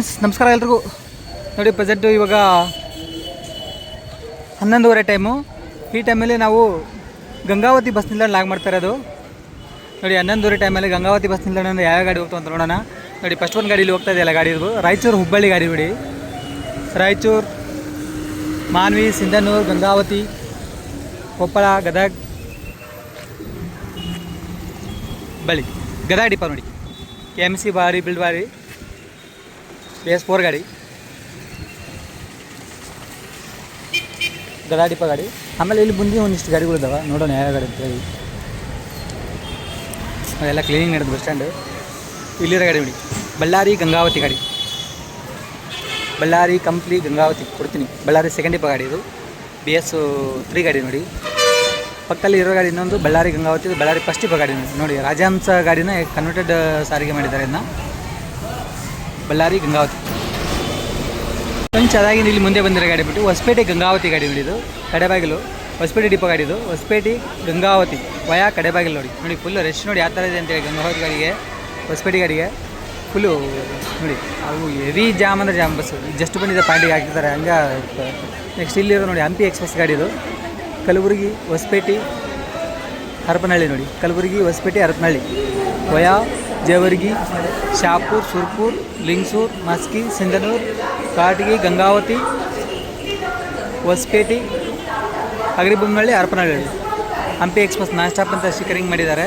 Friends, ನಮಸ್ಕಾರ ಎಲ್ರಿಗೂ. ನೋಡಿ ಪ್ರೆಸೆಂಟು ಇವಾಗ ಹನ್ನೊಂದುವರೆ ಟೈಮು ಈ ಟೈಮಲ್ಲಿ ನಾವು ಗಂಗಾವತಿ ಬಸ್ ನಿಲ್ದಾಣ ಲಾಗ್ ಮಾಡ್ತಾ ಇರೋದು. ನೋಡಿ, ಹನ್ನೊಂದುವರೆ ಟೈಮಲ್ಲಿ ಗಂಗಾವತಿ ಬಸ್ ನಿಲ್ದಾಣ ಯಾವ ಗಾಡಿ ಹೋಗ್ತು ಅಂತ ನೋಡೋಣ. ನೋಡಿ ಫಸ್ಟ್ ಒಂದು ಗಾಡೀಲಿ ಹೋಗ್ತಾ ಇದೆಯಲ್ಲ ಗಾಡಿ ರಾಯಚೂರು ಹುಬ್ಬಳ್ಳಿ ಗಾಡಿ ಬಿಡಿ. ರಾಯಚೂರು, ಮಾನ್ವಿ, ಸಿಂಧನೂರು, ಗಂಗಾವತಿ, ಕೊಪ್ಪಳ, ಗದಗ ಹುಬ್ಬಳ್ಳಿ ಗದಗ ಡಿಪ ನೋಡಿ ಕೆ ಎಂ ಸಿ ಬಾರಿ ಬಿಲ್ಡ್ ಬಿ ಎಸ್ ಫೋರ್ ಗಾಡಿ. ಗಡಾಡಿಪ ಗಾಡಿ. ಆಮೇಲೆ ಇಲ್ಲಿ ಮುಂದೆ ಒಂದಿಷ್ಟು ಗಾಡಿಗಳು ಇದಾವೆ. ನೋಡೋಣ ಯಾವ ಗಾಡಿ ಅಂತ ಹೇಳಿ. ಅದೆಲ್ಲ ಕ್ಲೀನಿಂಗ್ ನಡೆದು ಬಸ್ ಸ್ಟ್ಯಾಂಡ್ ಇಲ್ಲಿರೋ ಗಾಡಿ ನೋಡಿ. ಬಳ್ಳಾರಿ ಗಂಗಾವತಿ ಗಾಡಿ. ಬಳ್ಳಾರಿ ಕಂಪ್ಲಿ ಗಂಗಾವತಿ ಕೊಡ್ತೀನಿ. ಬಳ್ಳಾರಿ ಸೆಕೆಂಡ್ ಇಪ್ಪ ಗಾಡಿ ಇದು. ಬಿ ಎಸ್ ತ್ರೀ ಗಾಡಿ ನೋಡಿ. ಪಕ್ಕದಲ್ಲಿ ಇರೋ ಗಾಡಿ ಇನ್ನೊಂದು ಬಳ್ಳಾರಿ ಗಂಗಾವತಿ, ಬಳ್ಳಾರಿ ಫಸ್ಟ್ ಇಪ್ಪ ಗಾಡಿ ನೋಡಿ. ನೋಡಿ ರಾಜಹಂಸ ಗಾಡಿನ ಕನ್ವರ್ಟೆಡ್ ಸಾರಿಗೆ ಮಾಡಿದ್ದಾರೆ ಇದನ್ನ ಬಳ್ಳಾರಿ ಗಂಗಾವತಿ. ಅದಾಗಿ ಇಲ್ಲಿ ಮುಂದೆ ಬಂದಿರೋ ಗಾಡಿ ಬಿಟ್ಟು ಹೊಸಪೇಟೆ ಗಂಗಾವತಿ ಗಾಡಿ ಬಿಡಿದು ಕಡೆಬಾಗಿಲು, ಹೊಸಪೇಟೆ ಡಿಪೋ ಗಾಡಿ ಇದು. ಹೊಸಪೇಟೆ ಗಂಗಾವತಿ, ವಯಾ ಕಡೆಬಾಗಿಲು ನೋಡಿ. ನೋಡಿ ಫುಲ್ ರೆಸ್ಟ್ ನೋಡಿ ಯಾವ ಥರ ಇದೆ ಅಂತೇಳಿ ಗಂಗಾವತಿ ಗಾಡಿಗೆ, ಹೊಸಪೇಟೆ ಗಾಡಿಗೆ. ಫುಲ್ಲು ನೋಡಿ, ಅವು ಹೆವಿ ಜಾಮ್ ಅಂದರೆ ಜಾಮ್ ಬಸ್ಸು ಜಸ್ಟ್ ಬಂದಿದೆ ಪಾಯಿಂಟಿಗೆ ಹಾಕಿರ್ತಾರೆ. ಹಂಗೆ ನೆಕ್ಸ್ಟ್ ಇಲ್ಲಿರೋ ನೋಡಿ ಹಂಪಿ ಎಕ್ಸ್ಪ್ರೆಸ್ ಗಾಡಿ ಇದು. ಕಲಬುರಗಿ, ಹೊಸಪೇಟೆ, ಹರಪನಹಳ್ಳಿ ನೋಡಿ. Kalaburagi, Hosapete, Harapanahalli. Via Jewargi, Shahapur, Surpur, Lingsur, Maski, Sindhanur, Karatagi, Gangavathi, Hosapete Agribommalli Harapanahalli Hampi express non stop ಅಂತ ಸ್ಟಿಕರಿಂಗ್ ಮಾಡಿದ್ದಾರೆ.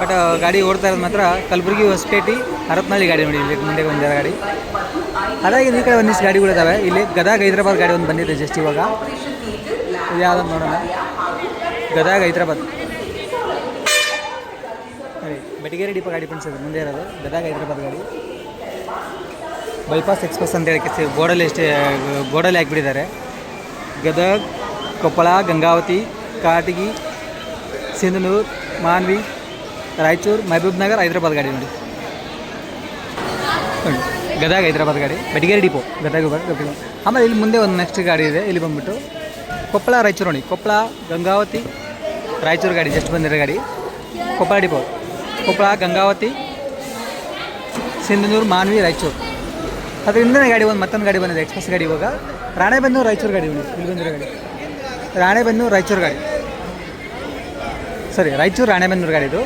ಬಟ್ ಗಾಡಿ ಓಡ್ತಾ ಇರೋದು ಮಾತ್ರ ಕಲಬುರಗಿ, ಹೊಸಪೇಟೆ ಹರಪನಹಳ್ಳಿ ಗಾಡಿ ನೋಡಿ ಇಲ್ಲಿ ಮುಂದೆ ಬಂದಿರೋ ಗಾಡಿ. ಅದಾಗಿ ಈ ಕಡೆ ಒಂದಿಷ್ಟು ಗಾಡಿಗಳಿದ್ದಾವೆ ಇಲ್ಲಿ ಗದಗ, ಹೈದ್ರಾಬಾದ್ ಗಾಡಿ ಒಂದು ಬಂದಿದೆ ಜಸ್ಟ್ ಇವಾಗ. ಯಾವ್ದು ನೋಡೋಣ. ಗದಗ, ಹೈದ್ರಾಬಾದ್. ಬೆಟಗೇರಿ ಡಿಪೋ ಗಾಡಿ ಇದು ಮುಂದೆ ಇರೋದು ಗದಗ ಹೈದ್ರಾಬಾದ್ ಗಾಡಿ. ಬೈಪಾಸ್ ಎಕ್ಸ್ಪ್ರೆಸ್ ಅಂತ ಹೇಳಿ ಬೋರ್ಡಲ್ಲಿ ಎಷ್ಟೇ, ಬೋರ್ಡಲ್ಲಿ ಹಾಕಿಬಿಟ್ಟಿದ್ದಾರೆ. ಗದಗ, ಕೊಪ್ಪಳ, ಗಂಗಾವತಿ, ಕಾಟಗಿ, ಸಿಂಧನೂರು, ಮಾನ್ವಿ, ರಾಯಚೂರು, ಮಹಬೂಬ್ ನಗರ್, ಹೈದ್ರಾಬಾದ್ ಗಾಡಿ ನೋಡಿ. ನೋಡಿ, ಗದಗ, ಹೈದ್ರಾಬಾದ್ ಗಾಡಿ. ಬೆಟಗೇರಿ ಡಿಪೋ. ಗದಗ ಆಮೇಲೆ ಇಲ್ಲಿ ಮುಂದೆ ಒಂದು ನೆಕ್ಸ್ಟ್ ಗಾಡಿ ಇದೆ, ಇಲ್ಲಿ ಬಂದುಬಿಟ್ಟು ಕೊಪ್ಪಳ, ರಾಯಚೂರು ನೋಡಿ. ಕೊಪ್ಪಳ, ಗಂಗಾವತಿ, ರಾಯಚೂರು ಗಾಡಿ ಜಸ್ಟ್ ಬಂದಿರೋ ಗಾಡಿ. ಕೊಪ್ಪಳ ಡಿಪೋ. ಕೊಪ್ಪಳ, ಗಂಗಾವತಿ, ಸಿಂಧನೂರು, ಮಾನ್ವಿ, ರಾಯಚೂರು. ಅದ್ರ ಹಿಂದಿನ ಗಾಡಿ ಒಂದು, ಮತ್ತೊಂದು ಗಾಡಿ ಬಂದಿದೆ ಎಕ್ಸ್ಪ್ರೆಸ್ ಗಾಡಿ ಇವಾಗ. ರಾಣೆಬೆನ್ನೂರು, ರಾಯಚೂರು ಗಾಡಿ ಬಂದಿದೆ ಇಲ್ಲಿ ಬಂದಿರೋ ಗಾಡಿ. ರಾಣೆಬೆನ್ನೂರು, ರಾಯಚೂರು ಗಾಡಿ. ಸರಿ ರಾಯಚೂರು, ರಾಣೆಬೆನ್ನೂರು ಗಾಡಿ ಇದು.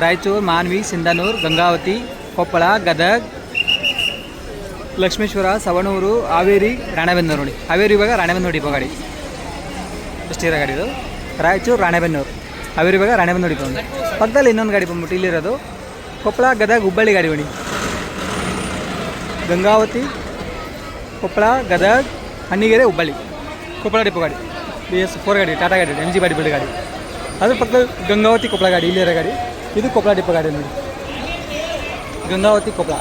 ರಾಯಚೂರು, ಮಾನ್ವಿ, ಸಿಂಧನೂರು, ಗಂಗಾವತಿ, ಕೊಪ್ಪಳ, ಗದಗ್, ಲಕ್ಷ್ಮೇಶ್ವರ, ಸವಣೂರು, ಹಾವೇರಿ, ರಾಣೆಬೆನ್ನೂರು ನೋಡಿ. ಹಾವೇರಿ ಇವಾಗ ರಾಣೆಬೆನ್ನೂರು ಡಿಪೋ ಗಾಡಿ. ಅಷ್ಟಿರೋ ಗಾಡಿ ಇದು. ರಾಯಚೂರು, ರಾಣೆಬೆನ್ನೂರು. ಹಾವೇರಿ ಇವಾಗ ರಾಣೆ ಬಂದು ಹೊಡಿತಾವೆ ಪಕ್ಕದಲ್ಲಿ ಇನ್ನೊಂದು ಗಾಡಿ ಬಂದ್ಬಿಟ್ಟು ಇಲ್ಲಿರೋದು. ಕೊಪ್ಪಳ ಗದಗ ಹುಬ್ಬಳ್ಳಿ ಗಾಡಿ ಹೊಡಿ ಗಂಗಾವತಿ, ಕೊಪ್ಪಳ, ಗದಗ ಹಣ್ಣಿಗೆರೆ ಹುಬ್ಬಳ್ಳಿ. ಕೊಪ್ಪಳ ಡಿಪೋ ಗಾಡಿ. ಬಿ ಎಸ್ ಫೋರ್ ಗಾಡಿ ಟಾಟಾ ಗಾಡಿ ಎಂ ಜಿ ಬಾಡಿ ಬಿಡಿ ಗಾಡಿ. ಅದ್ರ ಪಕ್ಕದಲ್ಲಿ ಗಂಗಾವತಿ ಕೊಪ್ಪಳ ಗಾಡಿ ಇಲ್ಲಿರೋ ಗಾಡಿ. ಇದು ಕೊಪ್ಪಳ ಡಿಪೋ ಗಾಡಿ ನೋಡಿ. ಗಂಗಾವತಿ, ಕೊಪ್ಪಳ.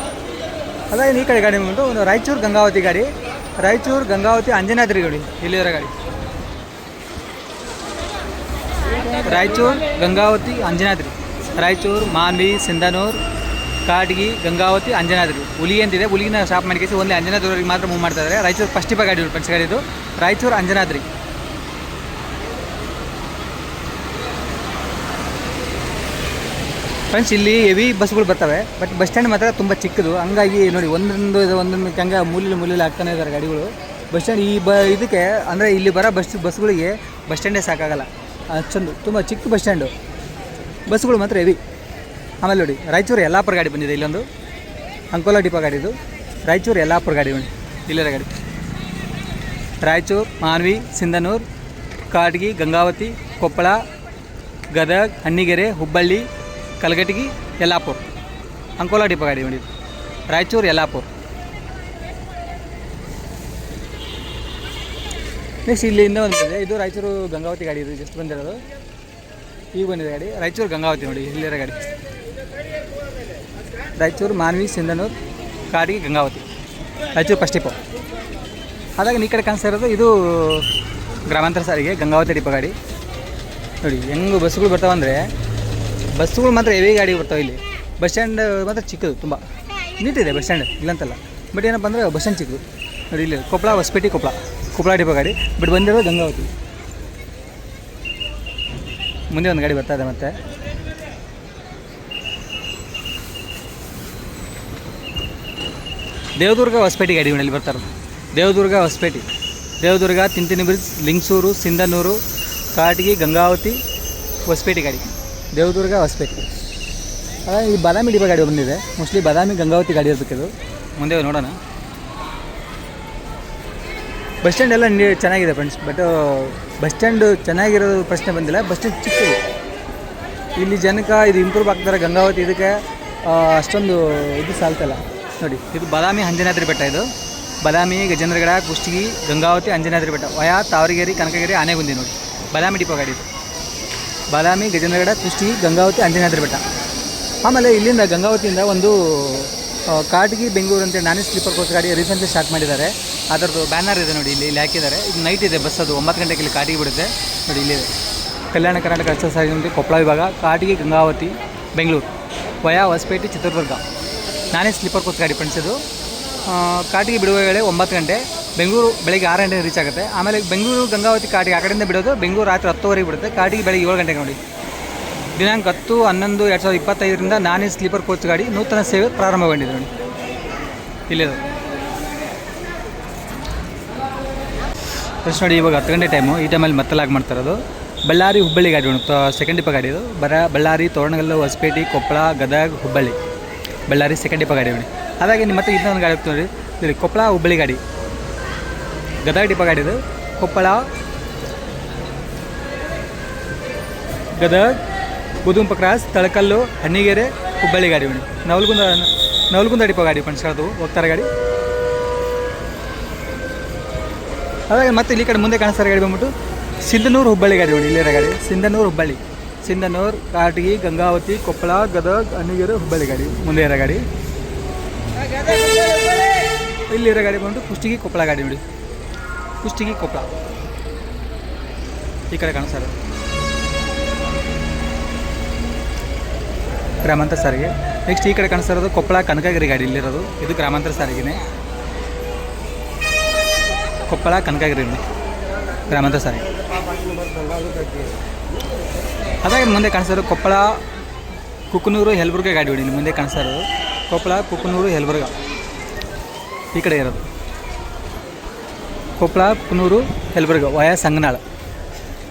ಅದಾಗಿ ಈ ಕಡೆ ಗಾಡಿ ಬಂದ್ಬಿಟ್ಟು ಒಂದು ರಾಯಚೂರು ಗಂಗಾವತಿ ಗಾಡಿ. ರಾಯಚೂರು, ಗಂಗಾವತಿ, ಅಂಜನಾದ್ರಿ ಗಾಡಿ. ಇಲ್ಲಿರೋ ಗಾಡಿ. ರಾಯಚೂರು, ಗಂಗಾವತಿ, ಅಂಜನಾದ್ರಿ. ರಾಯಚೂರು, ಮಾನ್ವಿ, ಸಿಂಧನೂರು ಕಾಟಗಿ ಗಂಗಾವತಿ, ಅಂಜನಾದ್ರಿ. ಹುಲಿ ಅಂತಿದೆ ಹುಲಿನ ಸ್ಟಾಪ್ ಮಾಡಿಕೇಸಿ ಒಂದೇ ಅಂಜನಾದ್ರಿಗೆ ಮಾತ್ರ ಮೂವ್ ಮಾಡ್ತಾ ಇದ್ದಾರೆ ರಾಯಚೂರು ಫಸ್ಟ್ ಇಪ್ಪ ಗಾಡಿ ಫ್ರೆಂಡ್ಸ್ ಗಾಡಿ ಇದು ರಾಯಚೂರು, ಅಂಜನಾದ್ರಿ. ಫ್ರೆಂಡ್ಸ್ ಇಲ್ಲಿ ಹೆವಿ ಬಸ್ಗಳು ಬರ್ತವೆ ಬಟ್ ಬಸ್ ಸ್ಟ್ಯಾಂಡ್ ಮಾತ್ರ ತುಂಬ ಚಿಕ್ಕದು. ಹಂಗಾಗಿ ನೋಡಿ, ಒಂದೊಂದು ಒಂದೊಂದು ಹಂಗೆ ಮೂಲೆಯಲ್ಲಿ ಮೂಲೆಯಲ್ಲಿ ಹಾಕ್ತಾನೆ ಇದ್ದಾರೆ ಗಾಡಿಗಳು. ಬಸ್ ಸ್ಟ್ಯಾಂಡ್ ಈ ಬ ಇದಕ್ಕೆ, ಅಂದರೆ ಇಲ್ಲಿ ಬರೋ ಬಸ್ ಬಸ್ಗಳಿಗೆ ಬಸ್ ಸ್ಟ್ಯಾಂಡೇ ಸಾಕಾಗಲ್ಲ. ಅಷ್ಟೊಂದು ತುಂಬ ಚಿಕ್ಕ ಬಸ್ ಸ್ಟ್ಯಾಂಡು. ಬಸ್ಗಳು ಮಾತ್ರ ಹೆವಿ. ಆಮೇಲೆ ನೋಡಿ, ರಾಯಚೂರು ಯಲ್ಲಾಪುರ ಗಾಡಿ ಬಂದಿದೆ ಇಲ್ಲೊಂದು. ಅಂಕೋಲ ಡಿಪೋ ಗಾಡಿ ಇದು ರಾಯಚೂರು ಯಲ್ಲಾಪುರ ಗಾಡಿ ಬನ್ನಿ. ಇಲ್ಲರ ಗಾಡಿ. ರಾಯಚೂರು, ಮಾನ್ವಿ, ಸಿಂಧನೂರು, ಕಾಡ್ಗಿ, ಗಂಗಾವತಿ, ಕೊಪ್ಪಳ, ಗದಗ್, ಹಣ್ಣಿಗೆರೆ, ಹುಬ್ಬಳ್ಳಿ, ಕಲಘಟಗಿ, ಯಲ್ಲಾಪುರ. ಅಂಕೋಲ ಡಿಪೋ ಗಾಡಿ ಬಂದಿದ್ದು ರಾಯಚೂರು, ಯಲ್ಲಾಪುರ. ನೆಕ್ಸ್ಟ್ ಇಲ್ಲಿಂದ ಒಂದು ಬಂದಿದೆ ಇದು ರಾಯಚೂರು ಗಂಗಾವತಿ ಗಾಡಿ ಇದು. ಜಸ್ಟ್ ಬಂದಿರೋದು. ಈಗ ಬಂದಿದೆ ಗಾಡಿ. ರಾಯಚೂರು ಗಂಗಾವತಿ ನೋಡಿ. ಇಲ್ಲಿರೋ ಗಾಡಿ. ರಾಯಚೂರು ಮಾನ್ವಿ ಸಿಂಧನೂರು ಕಾಡಿಗೆ ಗಂಗಾವತಿ. ರಾಯಚೂರು ಫಸ್ಟ್ ಡಿಪೋ ಅದಾಗ ನೀ ಕಡೆ ಕಾಣಿಸ್ತಾ ಇರೋದು ಇದು ಗ್ರಾಮಾಂತರ ಸಾರಿಗೆ ಗಂಗಾವತಿ ಡಿಪೋ ಗಾಡಿ. ನೋಡಿ, ಹೆಂಗೆ ಬಸ್ಸುಗಳು ಬರ್ತಾವಂದರೆ ಬಸ್ಸುಗಳು ಮಾತ್ರ ಹೆವಿ ಗಾಡಿ ಬರ್ತಾವೆ ಇಲ್ಲಿ. ಬಸ್ ಸ್ಟ್ಯಾಂಡ್ ಮಾತ್ರ ಚಿಕ್ಕದು ತುಂಬ. ನೀಟಿದೆ ಬಸ್ ಸ್ಟ್ಯಾಂಡ್ ಇಲ್ಲಂತಲ್ಲ. ಬಟ್ ಏನಪ್ಪ ಅಂದರೆ ಬಸ್ ಸ್ಟ್ಯಾಂಡ್ ಚಿಕ್ಕದು. ನೋಡಿ ಇಲ್ಲಿ ಕೊಪ್ಪಳ ಹೊಸಪೇಟೆ ಕೊಪ್ಪಳ ಕೊಪ್ಪಳ ಡಿಪ ಗಾಡಿ. ಬಟ್ ಬಂದಿರೋದು ಗಂಗಾವತಿ ಮುಂದೆ ಒಂದು ಗಾಡಿ ಬರ್ತಾ ಇದೆ ಮತ್ತೆ. ದೇವದುರ್ಗ ಹೊಸಪೇಟೆ ಗಾಡಿ ಇಲ್ಲಿ ಬರ್ತಾರೆ ದೇವದುರ್ಗ ಹೊಸಪೇಟೆ. ದೇವದುರ್ಗ, ತಿಂತಿನಿ ಬ್ರಿಡ್ಜ್ ಲಿಂಗಸೂರು, ಸಿಂಧನೂರು, ಕಾಟಗಿ, ಗಂಗಾವತಿ, ಹೊಸಪೇಟೆ ಗಾಡಿ. ದೇವದುರ್ಗ ಹೊಸಪೇಟೆ. ಈ ಬಾದಾಮಿ ಡಿಪ ಗಾಡಿ ಬಂದಿದೆ. ಮೋಸ್ಟ್ಲಿ ಬಾದಾಮಿ, ಗಂಗಾವತಿ ಗಾಡಿ ಇರಬೇಕಿದು. ಮುಂದೆ ನೋಡೋಣ. ಬಸ್ ಸ್ಟ್ಯಾಂಡ್ ಎಲ್ಲ ಚೆನ್ನಾಗಿದೆ ಫ್ರೆಂಡ್ಸ್ ಬಟ್ ಬಸ್ ಸ್ಟ್ಯಾಂಡ್ ಚೆನ್ನಾಗಿರೋದು ಪ್ರಶ್ನೆ ಬಂದಿಲ್ಲ. ಬಸ್ ಸ್ಟ್ಯಾಂಡ್ ಚಿಕ್ಕ ಇಲ್ಲಿ ಜನಕ್ಕೆ ಇದು ಇಂಪ್ರೂವ್ ಆಗ್ತಾರೆ, ಗಂಗಾವತಿ ಇದಕ್ಕೆ ಅಷ್ಟೊಂದು ಇದು ಸಾಲ್ತಲ್ಲ. ನೋಡಿ, ಇದು ಬಾದಾಮಿ ಅಂಜನಾದ್ರಿ ಬೆಟ್ಟ ಇದು. ಬಾದಾಮಿ, ಗಜೇಂದ್ರಗಡ, ಕುಷ್ಟಗಿ, ಗಂಗಾವತಿ, ಅಂಜನಾದ್ರಿ ಬೆಟ್ಟ. ವಯಾ, ತಾವರಗೇರಿ, ಕನಕಗಿರಿ, ಆನೆಗುಂದಿ ನೋಡಿ. ಬಾದಾಮಿ ಡಿಪೋ ಗಾಡಿ ಇದು. ಬಾದಾಮಿ, ಗಜೇಂದ್ರಗಡ, ಕುಷ್ಟಗಿ, ಗಂಗಾವತಿ, ಅಂಜನಾದ್ರಿ ಬೆಟ್ಟ. ಆಮೇಲೆ ಇಲ್ಲಿಂದ ಗಂಗಾವತಿಯಿಂದ ಒಂದು ಕಾಟಗಿ, ಬೆಂಗಳೂರು ಅಂತ ನಾನೇ ಸ್ಲೀಪರ್ ಕೋಚ್ ಗಾಡಿ ರೀಸೆಂಟ್ಲಿ ಸ್ಟಾರ್ಟ್ ಮಾಡಿದ್ದಾರೆ. ಅದರದ್ದು ಬ್ಯಾನರ್ ಇದೆ ನೋಡಿ ಇಲ್ಲಿ ಇಲ್ಲಿ ಹಾಕಿದ್ದಾರೆ. ಇದು ನೈಟ್ ಇದೆ ಬಸ್ ಅದು ಒಂಬತ್ತು ಗಂಟೆಗೆ ಇಲ್ಲಿ ಕಾಟಿಗೆ ಬಿಡುತ್ತೆ. ನೋಡಿ ಇಲ್ಲಿದೆ ಕಲ್ಯಾಣ ಕರ್ನಾಟಕ ರಸ್ತೆ ಕೊಪ್ಪಳ ವಿಭಾಗ ಕಾಟಿಗೆ ಗಂಗಾವತಿ ಬೆಂಗಳೂರು. ವಯಾ ಹೊಸಪೇಟೆ ಚಿತ್ರದುರ್ಗ. ನಾನೇ ಸ್ಲೀಪರ್ ಕೋಚ್ ಗಾಡಿ ಫ್ರೆಂಡ್ಸ್ ಇದು. ಆ, ಕಾಟಿಗೆ ಬಿಡುವ ವೇಳೆ ಒಂಬತ್ತು ಗಂಟೆ ಬೆಂಗಳೂರು ಬೆಳಗ್ಗೆ ಆರು ಗಂಟೆಗೆ ರೀಚ್ ಆಗುತ್ತೆ. ಆಮೇಲೆ ಬೆಂಗಳೂರು ಗಂಗಾವತಿ ಕಾಟಿಗೆ ಆ ಕಡೆಯಿಂದ ಬಿಡೋದು ಬೆಂಗಳೂರು ರಾತ್ರಿ ಹತ್ತುವರೆಗೆ ಬಿಡುತ್ತೆ. ಕಾಟಿಗೆ ಬೆಳಗ್ಗೆ ಏಳು ಗಂಟೆಗೆ ನೋಡಿ. ದಿನಾಂಕ ಹತ್ತು ಹನ್ನೊಂದು ಎರಡು ಸಾವಿರದ ಇಪ್ಪತ್ತೈದರಿಂದ ನಾನೇ ಸ್ಲೀಪರ್ ಕೋಚ್ ಗಾಡಿ ನೂತನ ಸೇವೆ ಪ್ರಾರಂಭಗೊಂಡಿದೆ ನೋಡಿ. ಇಲ್ಲಿದೆ ಫ್ರೆಂಡ್ಸ್ ನೋಡಿ, ಇವಾಗ ಹತ್ತು ಗಂಟೆ ಟೈಮು ಈ ಟೈಮಲ್ಲಿ ಮತ್ತೆ ಲಾಗ್ ಮಾಡ್ತಾ ಬಳ್ಳಾರಿ ಹುಬ್ಬಳ್ಳಿ ಗಾಡಿ ಉಂಟು. ಸೆಕೆಂಡ್ ಡಿಪ್ಪ ಗಾಡಿ ಇದು. ಬರ, ಬಳ್ಳಾರಿ, ತೋರಣಗಲ್ಲು, ಹೊಸಪೇಟೆ, ಕೊಪ್ಪಳ, ಗದಗ, ಹುಬ್ಬಳ್ಳಿ. ಬಳ್ಳಾರಿ ಸೆಕೆಂಡ್ ಡಿಪ ಗಾಡಿ ಉಂಟು. ಹಾಗಾಗಿ ನಿಮ್ಮ ಮತ್ತೆ ಇನ್ನೊಂದು ಗಾಡಿ ಹೋಗ್ತೀವಿ ನೋಡಿ. ಕೊಪ್ಪಳ, ಹುಬ್ಬಳ್ಳಿ ಗಾಡಿ. ಗದಗ ಡಿಪ್ಪ ಗಾಡಿ ಇದು. ಕೊಪ್ಪಳ, ಗದಗ ಬುದುಂಪ ಕ್ರಾಸ್ ತಳಕಲ್ಲು, ಹಣ್ಣಿಗೆರೆ, ಹುಬ್ಬಳ್ಳಿ ಗಾಡಿ ಉಂಟು. ನವಲ್ಗುಂದ ನವಲ್ಗುಂದ ಡಿಪ್ಪ ಗಾಡಿ ಅದು ಹೋಗ್ತಾರೆ ಗಾಡಿ. ಅದಾಗಿ ಮತ್ತೆ ಇಲ್ಲಿ ಕಡೆ ಮುಂದೆ ಕಾಣಿಸ್ತಾರೆ ಗಾಡಿ ಬಂದ್ಬಿಟ್ಟು ಸಿಂಧನೂರು ಹುಬ್ಬಳ್ಳಿ ಗಾಡಿ ನೋಡಿ ಇಲ್ಲಿರೋ ಗಾಡಿ? ಸಿಂಧನೂರು ಹುಬ್ಬಳ್ಳಿ. ಸಿಂಧನೂರು ಕಾಟಗಿ ಗಂಗಾವತಿ, ಕೊಪ್ಪಳ, ಗದಗ ಹಣ್ಣಿಗೆರೆ ಹುಬ್ಬಳ್ಳಿ ಗಾಡಿ. ಮುಂದೆ ಇರೋ ಗಾಡಿ. ಇಲ್ಲಿರೋ ಗಾಡಿ ಬಂದ್ಬಿಟ್ಟು ಕುಷ್ಟಗಿ, ಕೊಪ್ಪಳ ಗಾಡಿ ನೋಡಿ. ಕುಷ್ಟಗಿ, ಕೊಪ್ಪಳ. ಈ ಕಡೆ ಕಾಣಿಸ್ತಾರೆ ಗ್ರಾಮಾಂತರ ಸಾರಿಗೆ. ನೆಕ್ಸ್ಟ್ ಈ ಕಡೆ ಕಾಣಿಸ್ತಾ ಇರೋದು ಕೊಪ್ಪಳ, ಕನಕಗಿರಿ ಗಾಡಿ ಇಲ್ಲಿರೋದು. ಇದು ಗ್ರಾಮಾಂತರ ಸಾರಿಗೆನೇ. ಕೊಪ್ಪಳ, ಕನಕಗಿರಿ ಗ್ರಾಮಾಂತರ ಸಾರಿ. ಅದಾಗಿ ಮುಂದೆ ಕಾಣಿಸ್ತಾ ಇರೋದು ಕೊಪ್ಪಳ ಕುಕ್ಕನೂರು ಹೆಲ್ಬುರ್ಗ ಗಾಡಿ ಹೊಡಿ ಮುಂದೆ ಕಾಣಿಸ್ತಾ ಇರೋದು ಕೊಪ್ಪಳ ಕುಕ್ಕನೂರು ಹೆಲ್ಬುರ್ಗ. ಈ ಕಡೆ ಇರೋದು. ಕೊಪ್ಪಳ ಕುಕ್ಕನೂರು ಹೆಲ್ಬುರ್ಗ, ವಯ ಸಂಗನಾಳ.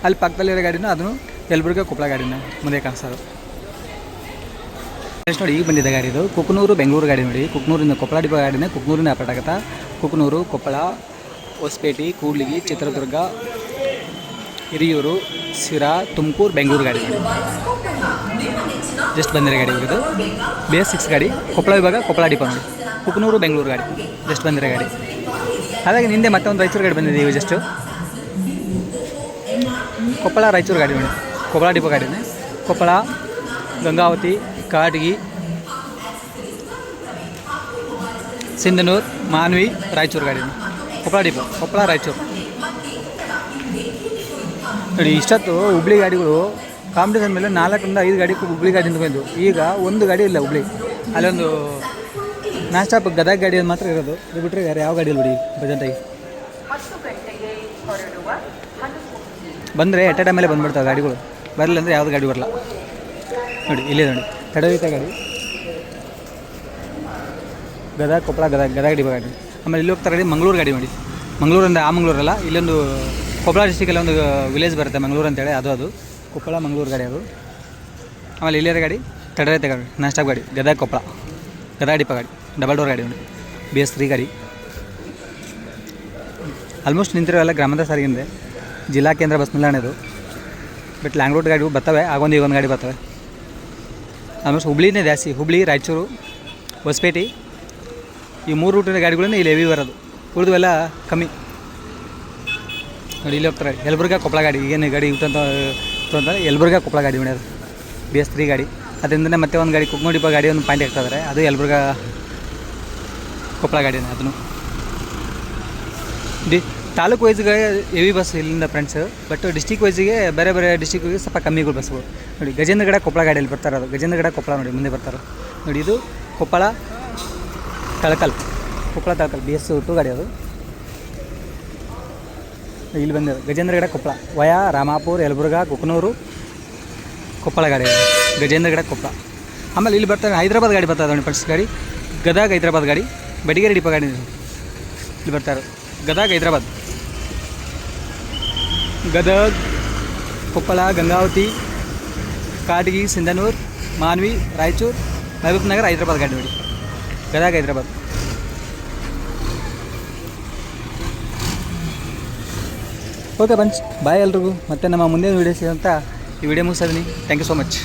ಅಲ್ಲಿ ಪಕ್ಕದಲ್ಲಿರೋ ಗಾಡಿನೂ ಅದನ್ನು ಯಲಬುರ್ಗ ಕೊಪ್ಪಳ ಗಾಡಿನ ಮುಂದೆ ಕಾಣಿಸ್ತಾ ಇರೋದು ನೆಕ್ಸ್ಟ್ ನೋಡಿ ಈಗ ಬಂದಿದೆ ಗಾಡಿ ಇದು. ಕುಕ್ನೂರು, ಬೆಂಗಳೂರು ಗಾಡಿ ನೋಡಿ. ಕುಕ್ನೂರಿಂದ ಕೊಪ್ಪಳ ಡಿಪೋ ಗಾಡಿನೇ ಕುಕ್ಕನೂರಿಂದ ಅಪರ್ಟ್ ಆಗುತ್ತಾ? ಕುಕ್ನೂರು, ಕೊಪ್ಪಳ ಹೊಸಪೇಟೆ, ಕೂಡ್ಲಿಗಿ, ಚಿತ್ರದುರ್ಗ, ಹಿರಿಯೂರು ಸಿರಾ ತುಮಕೂರು, ಬೆಂಗಳೂರು ಗಾಡಿ ಜಸ್ಟ್ ಬಂದಿರೋ ಗಾಡಿ ಇದು ಬಿ ಎಸ್ ಸಿಕ್ಸ್ ಗಾಡಿ. ಕೊಪ್ಪಳ ವಿಭಾಗ, ಕೊಪ್ಪಳ ಡಿಪೋ ನೋಡಿ. ಕುಕ್ನೂರು, ಬೆಂಗಳೂರು ಗಾಡಿ. ಜಸ್ಟ್ ಬಂದಿರೋ ಗಾಡಿ. ಹಾಗಾಗಿ ನಿಂದೆ ಮತ್ತೆ ಒಂದು ರಾಯಚೂರು ಗಾಡಿ ಬಂದಿದೆ ಇವು ಜಸ್ಟು ಕೊಪ್ಪಳ, ರಾಯಚೂರು ಗಾಡಿ ನೋಡಿ. ಕೊಪ್ಪಳ ಡಿಪೋ ಗಾಡಿನೇ. ಕೊಪ್ಪಳ, ಗಂಗಾವತಿ ಕಾಟಗಿ ಸಿಂಧನೂರು, ಮಾನ್ವಿ, ರಾಯಚೂರು ಗಾಡಿ. ಕೊಪ್ಪಳ ಡಿಪೋ ಕೊಪ್ಪಳ ರಾಯಚೂರು. ನೋಡಿ ಇಷ್ಟೊತ್ತು ಹುಬ್ಳಿ ಗಾಡಿಗಳು ಕಾಂಪಿಟೇಷನ್ ಮೇಲೆ ನಾಲ್ಕರಿಂದ ಐದು ಗಾಡಿ ಹುಬ್ಳಿ ಗಾಡಿ ಬಂದು ಈಗ ಒಂದು ಗಾಡಿ ಇಲ್ಲ ಹುಬ್ಳಿ. ಅಲ್ಲೊಂದು ನಾನ್ ಸ್ಟಾಪ್ ಗದಗ ಗಾಡಿ ಮಾತ್ರ ಇರೋದು. ಇದು ಬಿಟ್ಟರೆ ಯಾರು ಯಾವ ಗಾಡಿ ಇಲ್ಲ ಬಿಡಿ ಪ್ರೆಸೆಂಟಾಗಿ ಬಂದರೆ ಎಟ್ ಮೇಲೆ ಬಂದುಬಿಡ್ತಾವೆ ಬಂದ್ಬಿಡ್ತಾವೆ ಗಾಡಿಗಳು. ಬರಲಿಲ್ಲ ಅಂದರೆ ಯಾವುದು ಗಾಡಿ ಬರಲ್ಲ. ನೋಡಿ, ಇಲ್ಲೇ ನೋಡಿ. ತಡವಿತ ಗಾಡಿ. ಗದಗ, ಕೊಪ್ಪಳ, ಗದಗ ಗದಗ ಡಿಬ ಗಾಡಿ ಆಮೇಲೆ ಇಲ್ಲಿ ಹೋಗ್ತಾರೆ ಮಂಗಳೂರು ಗಾಡಿ ಮಾಡಿ ಮಂಗಳೂರಿಂದ ಆ ಮಂಗಳೂರಲ್ಲ, ಇಲ್ಲೊಂದು ಕೊಪ್ಪಳ ಡಿಸ್ಟಿಕಲ್ಲಿ ಒಂದು ವಿಲೇಜ್ ಬರುತ್ತೆ ಮಂಗಳೂರು ಅಂತೇಳಿ, ಅದು ಅದು. ಕೊಪ್ಪಳ ಮಂಗಳೂರು ಗಾಡಿ ಅದು. ಆಮೇಲೆ ಇಲ್ಲಿರೋ ಗಾಡಿ, ತಡರೈತೆ ಗಾಡಿ ನಾಸ್ಟಾಪ್ ಗಾಡಿ, ಗದಗ ಕೊಪ್ಪಳ. ಗದಗ ಡಿಪ ಗಾಡಿ ಡಬಲ್ ಡೋರ್ ಗಾಡಿ ಉಂಟು ಬಿ ಎಸ್ ತ್ರೀ ಗಾಡಿ. ಆಲ್ಮೋಸ್ಟ್ ನಿಂತಿರೋ ಗ್ರಾಮದ ಸಾರಿಗಿದೆ ಜಿಲ್ಲಾ ಕೇಂದ್ರ ಬಸ್ ನಿಲ್ದಾಣದು ಬಟ್ ಲ್ಯಾಂಗ್ ರೂಟ್ ಗಾಡಿ ಬರ್ತವೆ ಆಗೊಂದು ಈಗೊಂದು ಗಾಡಿ ಬರ್ತವೆ ಆಲ್ಮೋಸ್ಟ್ ಹುಬ್ಳಿನೇ ಜಾಸ್ತಿ, ಹುಬ್ಳಿ, ರಾಯಚೂರು, ಹೊಸಪೇಟೆ. ಈ ಮೂರು ರೂಟಿನ ಗಾಡಿಗಳನ್ನ ಇಲ್ಲಿ ಹೆವಿ ಬರೋದು. ಉಳಿದವೆಲ್ಲ ಕಮ್ಮಿ. ನೋಡಿ, ಇಲ್ಲಿ ಹೋಗ್ತಾರೆ. ಯಲಬುರ್ಗ ಕೊಪ್ಪಳ ಗಾಡಿ. ಏನು ಗಾಡಿ ಇಟ್ಟಂತ ಅಂತಂದರೆ ಯಲಬುರ್ಗ ಕೊಪ್ಪಳ ಗಾಡಿ ಮಾಡ್ಯಾರ ಬಿ ಎಸ್ ತ್ರೀ ಗಾಡಿ. ಅದರಿಂದನೇ ಮತ್ತೆ ಒಂದು ಗಾಡಿ ಕುಕ್ಕೋಡಿಪ ಗಾಡಿ ಒಂದು ಪಾಯಿಂಟ್ ಹಾಕ್ತಾಯಿದ್ದಾರೆ ಅದು ಯಲಬುರ್ಗ ಕೊಪ್ಪಳ ಗಾಡಿನೇ ಅದನ್ನು. ಡಿ, ತಾಲೂಕು ವೈಸ್ಗೆ ಹೆವಿ ಬಸ್ ಇಲ್ಲಿಂದ ಫ್ರೆಂಡ್ಸ್ ಬಟ್ ಡಿಸ್ಟಿಕ್ ವೈಸಿಗೆ ಬೇರೆ ಬೇರೆ ಡಿಸ್ಟಿಕ್ಗೆ ಸ್ವಲ್ಪ ಕಮ್ಮಿಗಳು ಬಸ್ಗಳು ನೋಡಿ, ಗಜೇಂದ್ರಗಡ ಕೊಪ್ಪಳ ಗಾಡಿಯಲ್ಲಿ ಬರ್ತಾರೆ ಅದು. ಗಜೇಂದ್ರಗಡ ಕೊಪ್ಪಳ ನೋಡಿ, ಮುಂದೆ ಬರ್ತಾರೆ. ನೋಡಿ, ಇದು Koppal Talakal Koppal Talakal B S two ಗಾಡಿ ಅದು. ಇಲ್ಲಿ ಬಂದಿದೆ, ಗಜೇಂದ್ರಗಡ ಕೊಪ್ಪಳ ವಯಾ, ರಾಮಾಪುರ, ಯಲಬುರ್ಗ, ಕುಕ್ನೂರು, ಕೊಪ್ಪಳ ಗಾಡಿ. ಗಜೇಂದ್ರಗಡ ಕೊಪ್ಪಳ ಆಮೇಲೆ ಇಲ್ಲಿ ಬರ್ತಾರೆ ಹೈದ್ರಾಬಾದ್ ಗಾಡಿ ಬರ್ತಾ ನೋಡಿ ಫ್ರೆಂಡ್ಸ್ ಗಾಡಿ. ಗದಗ ಹೈದ್ರಾಬಾದ್ ಗಾಡಿ, ಬಡಿಗೇರಿ ಡಿಪ ಗಾಡಿ ಇಲ್ಲಿ ಬರ್ತಾರೆ. ಗದಗ ಹೈದ್ರಾಬಾದ್. ಗದಗ, ಕೊಪ್ಪಳ, ಗಂಗಾವತಿ, ಕಾಟಗಿ, ಸಿಂಧನೂರ್, ಮಾನ್ವಿ, ರಾಯಚೂರು, ಮಹಬೂಬ್ ನಗರ್ ಹೈದ್ರಾಬಾದ್ ಗಾಡಿ ನೋಡಿ. Gadag Hyderabad. Okay bunch bye ಎಲ್ರಿಗೂ. ಮತ್ತೆ ನಮ್ಮ ಮುಂದಿನ ವೀಡಿಯೋ ಸಿಗೋಂತ ಈ ವಿಡಿಯೋ ಇದ್ದೀನಿ ಥ್ಯಾಂಕ್ ಯು ಸೊ ಮಚ್